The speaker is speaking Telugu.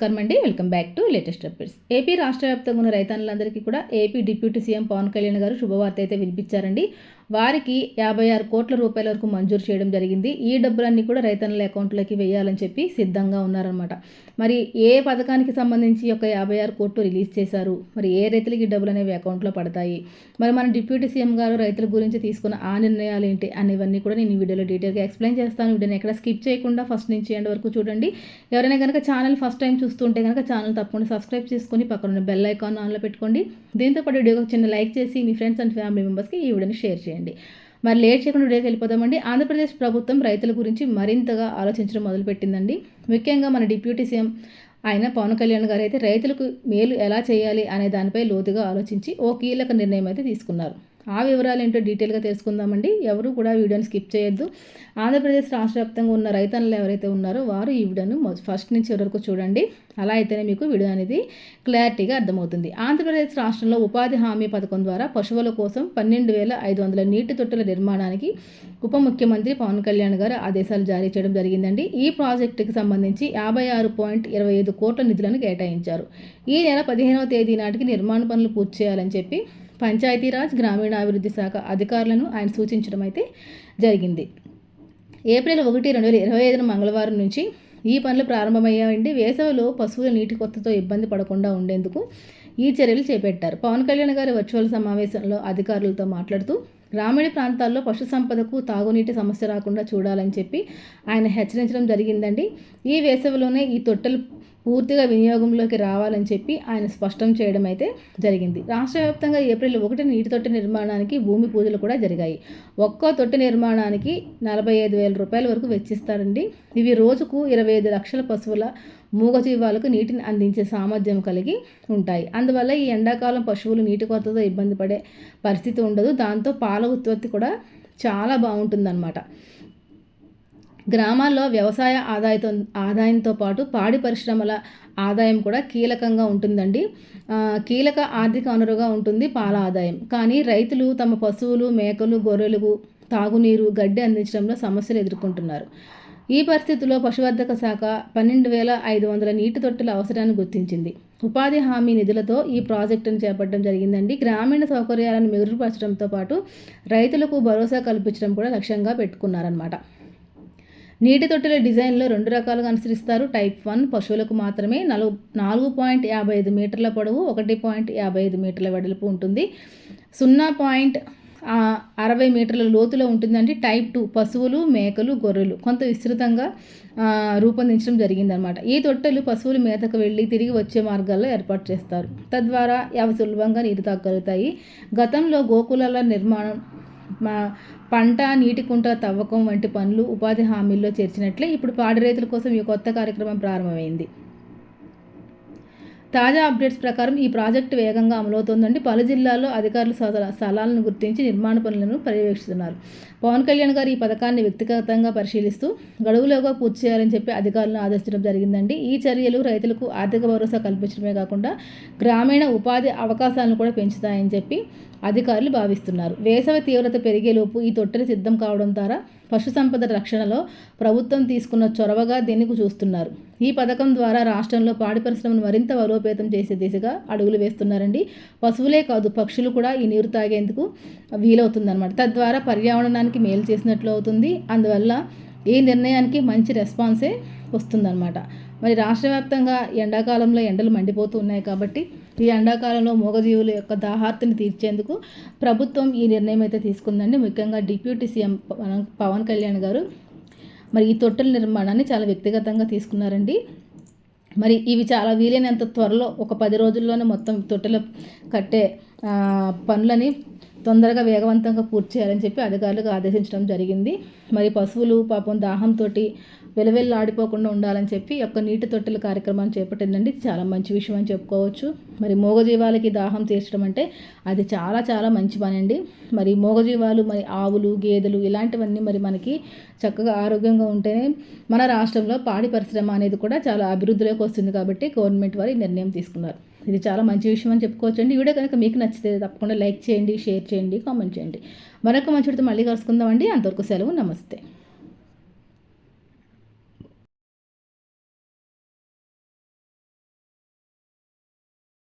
నమస్కారం అండి. Welcome back to latest updates. AP రాష్ట్ర వ్యాప్తంగా ఉన్న రైతన్నులందరికీ కూడా AP deputy CM Pawan Kalyan garu శుభవార్త అయితే వినిపించారండి. వారికి యాభై ఆరు కోట్ల రూపాయల వరకు మంజూరు చేయడం జరిగింది. ఈ డబ్బులన్నీ కూడా రైతన్నల అకౌంట్లోకి వేయాలని చెప్పి సిద్ధంగా ఉన్నారనమాట మరి ఏ పథకానికి సంబంధించి ఒక యాభై ఆరు కోట్లు రిలీజ్ చేశారు? మరి ఏ రైతులకి ఈ డబ్బులు అనేవి అకౌంట్లో పడతాయి? మరి మన డిప్యూటీ సీఎం గారు రైతుల గురించి తీసుకున్న ఆ నిర్ణయాలు ఏంటి అనేవన్నీ కూడా నేను ఈ వీడియోలో డీటెయిల్గా ఎక్స్ప్లెయిన్ చేస్తాను. వీడియోని ఎక్కడ స్కిప్ చేయకుండా ఫస్ట్ నుంచి ఎండ్ వరకు చూడండి. ఎవరైనా కనుక ఛానల్ ఫస్ట్ టైం చూస్తుంటే కనుక ఛానల్ తప్పకుండా సబ్స్క్రైబ్ చేసుకొని పక్కన ఉన్న బెల్ ఐకాన్ ఆన్లో పెట్టుకోండి. దీంతోపాటు వీడియోకి చిన్న లైక్ చేసి మీ ఫ్రెండ్స్ అండ్ ఫ్యామిలీ మెంబర్స్కి ఈ వీడియోని షేర్ చేయండి. మరి లేట్ చేయకుండా వీడియోకి వెళ్ళిపోదామండి. ఆంధ్రప్రదేశ్ ప్రభుత్వం రైతుల గురించి మరింతగా ఆలోచించడం మొదలుపెట్టిందండి. ముఖ్యంగా మన డిప్యూటీ సీఎం ఆయన పవన్ కళ్యాణ్ గారు అయితే రైతులకు మేలు ఎలా చేయాలి అనే దానిపై లోతుగా ఆలోచించి ఓ కీలక నిర్ణయం అయితే తీసుకున్నారు. ఆ వివరాలు ఏంటో డీటెయిల్గా తెలుసుకుందామండి. ఎవరు కూడా వీడియోని స్కిప్ చేయొద్దు. ఆంధ్రప్రదేశ్ రాష్ట్ర వ్యాప్తంగా ఉన్న రైతన్నులు ఎవరైతే ఉన్నారో వారు ఈ వీడియోను ఫస్ట్ నుంచి వరకు చూడండి. అలా అయితేనే మీకు వీడియో అనేది క్లారిటీగా అర్థమవుతుంది. ఆంధ్రప్రదేశ్ రాష్ట్రంలో ఉపాధి హామీ పథకం ద్వారా పశువుల కోసం పన్నెండు వేల ఐదు వందల నీటి తొట్టుల నిర్మాణానికి ఉప ముఖ్యమంత్రి పవన్ కళ్యాణ్ గారు ఆదేశాలు జారీ చేయడం జరిగిందండి. ఈ ప్రాజెక్టుకి సంబంధించి యాభై ఆరు పాయింట్ ఇరవై ఐదు కోట్ల నిధులను కేటాయించారు. ఈ నెల పదిహేనవ తేదీ నాటికి నిర్మాణ పనులు పూర్తి చేయాలని చెప్పి పంచాయతీరాజ్ గ్రామీణాభివృద్ధి శాఖ అధికారులను ఆయన సూచించడం అయితే జరిగింది. ఏప్రిల్ ఒకటి రెండు వేల ఇరవై ఐదున మంగళవారం నుంచి ఈ పనులు ప్రారంభమయ్యాయండి వేసవిలో పశువుల నీటి కొత్తతో ఇబ్బంది పడకుండా ఉండేందుకు ఈ చర్యలు చేపట్టారు. పవన్ కళ్యాణ్ గారి వర్చువల్ సమావేశంలో అధికారులతో మాట్లాడుతూ గ్రామీణ ప్రాంతాల్లో పశు సంపదకు తాగునీటి సమస్య రాకుండా చూడాలని చెప్పి ఆయన హెచ్చరించడం జరిగిందండి. ఈ వేసవిలోనే ఈ తొట్టెలు పూర్తిగా వినియోగంలోకి రావాలని చెప్పి ఆయన స్పష్టం చేయడం అయితే జరిగింది. రాష్ట్ర వ్యాప్తంగా ఏప్రిల్ ఒకటి నీటి తొట్టి నిర్మాణానికి భూమి పూజలు కూడా జరిగాయి. ఒక్కో తొట్టి నిర్మాణానికి నలభై ఐదు వేల రూపాయల వరకు వెచ్చిస్తారండి. ఇవి రోజుకు ఇరవై ఐదు లక్షల పశువుల మూగజీవాలకు నీటిని అందించే సామర్థ్యం కలిగి ఉంటాయి. అందువల్ల ఈ ఎండాకాలం పశువులు నీటి కొరతతో ఇబ్బంది పడే పరిస్థితి ఉండదు. దాంతో పాల ఉత్పత్తి కూడా చాలా బాగుంటుందన్నమాట. గ్రామాల్లో వ్యవసాయ ఆదాయంతో ఆదాయంతో పాటు పాడి పరిశ్రమల ఆదాయం కూడా కీలకంగా ఉంటుందండి. కీలక ఆర్థిక వనరుగా ఉంటుంది పాల ఆదాయం. కానీ రైతులు తమ పశువులు మేకలు గొర్రెలు తాగునీరు గడ్డి అందించడంలో సమస్యలు ఎదుర్కొంటున్నారు. ఈ పరిస్థితుల్లో పశువర్ధక శాఖ పన్నెండు వేల ఐదు వందల నీటి తొట్టెల అవసరాన్ని గుర్తించింది. ఉపాధి హామీ నిధులతో ఈ ప్రాజెక్టును చేపట్టడం జరిగిందండి. గ్రామీణ సౌకర్యాలను మెరుగుపరచడంతో పాటు రైతులకు భరోసా కల్పించడం కూడా లక్ష్యంగా పెట్టుకున్నారన్నమాట. నీటి తొట్టెల డిజైన్లో రెండు రకాలుగా అనుసరిస్తారు. టైప్ వన్ పశువులకు మాత్రమే నలుగు నాలుగు పాయింట్ యాభై ఐదు మీటర్ల పొడవు ఒకటి పాయింట్ యాభై ఐదు మీటర్ల వెడల్పు ఉంటుంది. సున్నా పాయింట్ అరవై మీటర్ల లోతులో ఉంటుందంటే టైప్ టూ పశువులు మేకలు గొర్రెలు. కొంత విస్తృతంగా రూపొందించడం జరిగిందనమాట ఈ తొట్టెలు పశువులు మేతకు వెళ్ళి తిరిగి వచ్చే మార్గాల్లో ఏర్పాటు చేస్తారు. తద్వారా అవి సులభంగా నీరు తాగలుగుతాయి గతంలో గోకులాల నిర్మాణం మా పంట నీటి కుంట తవ్వకం వంటి పనులు ఉపాధి హామీల్లో చేర్చినట్లే ఇప్పుడు పాడి రైతుల కోసం ఈ కొత్త కార్యక్రమం ప్రారంభమైంది. తాజా అప్డేట్స్ ప్రకారం ఈ ప్రాజెక్టు వేగంగా అమలవుతోందండి పలు జిల్లాల్లో అధికారులు స్థలాలను గుర్తించి నిర్మాణ పనులను పర్యవేక్షిస్తున్నారు. పవన్ కళ్యాణ్ గారు ఈ పథకాన్ని వ్యక్తిగతంగా పరిశీలిస్తూ గడువులోగా పూర్తి చేయాలని చెప్పి అధికారులను ఆదేశించడం జరిగిందండి. ఈ చర్యలు రైతులకు ఆర్థిక భరోసా కల్పించడమే కాకుండా గ్రామీణ ఉపాధి అవకాశాలను కూడా పెంచుతాయని చెప్పి అధికారులు భావిస్తున్నారు. వేసవి తీవ్రత పెరిగేలోపు ఈ తొట్టెలు సిద్ధం కావడం ద్వారా పశు సంపద రక్షణలో ప్రభుత్వం తీసుకున్న చొరవగా దీనికి చూస్తున్నారు. ఈ పథకం ద్వారా రాష్ట్రంలో పాడి పరిశ్రమను మరింత బలోపేతం చేసే దిశగా అడుగులు వేస్తున్నారండి. పశువులే కాదు పక్షులు కూడా ఈ నీరు తాగేందుకు వీలవుతుందన్నమాట. తద్వారా పర్యావరణానికి మేలు చేసినట్లు అవుతుంది. అందువల్ల ఈ నిర్ణయానికి మంచి రెస్పాన్సే వస్తుందన్నమాట. మరి రాష్ట్ర వ్యాప్తంగా ఎండాకాలంలో ఎండలు మండిపోతూ ఉన్నాయి కాబట్టి ఈ ఎండాకాలంలో మూగజీవుల యొక్క దాహార్తిని తీర్చేందుకు ప్రభుత్వం ఈ నిర్ణయం అయితే తీసుకుందండి. ముఖ్యంగా డిప్యూటీ సీఎం పవన్ కళ్యాణ్ గారు మరి ఈ తొట్టెల నిర్మాణాన్ని చాలా వ్యక్తిగతంగా తీసుకున్నారండి. మరి ఇవి చాలా వీలైనంత త్వరలో ఒక పది రోజుల్లోనే మొత్తం తొట్టెలు కట్టే పనులని తొందరగా వేగవంతంగా పూర్తి చేయాలని చెప్పి అధికారులకు ఆదేశించడం జరిగింది. మరి పశువులు పాపం దాహంతో వెలవెల్లాడిపోకుండా ఉండాలని చెప్పి యొక్క నీటి తొట్టెల కార్యక్రమాన్ని చేపట్టిందండి. చాలా మంచి విషయం అని చెప్పుకోవచ్చు. మరి మూగజీవాలకి దాహం తీర్చడం అంటే అది చాలా చాలా మంచి పని అండి. మరి మూగజీవాలు మరి ఆవులు గేదెలు ఇలాంటివన్నీ మరి మనకి చక్కగా ఆరోగ్యంగా ఉంటేనే మన రాష్ట్రంలో పాడి పరిశ్రమ అనేది కూడా చాలా అభివృద్ధిలోకి వస్తుంది కాబట్టి గవర్నమెంట్ వారు నిర్ణయం తీసుకున్నారు. ఇది చాలా మంచి విషయం అని చెప్పుకోవచ్చు అండి వీడియో కనుక మీకు నచ్చితే తప్పకుండా లైక్ చేయండి షేర్ చేయండి కామెంట్ చేయండి. మరొక మంచితో మళ్ళీ కలుసుకుందామండి. అంతవరకు సెలవు నమస్తే.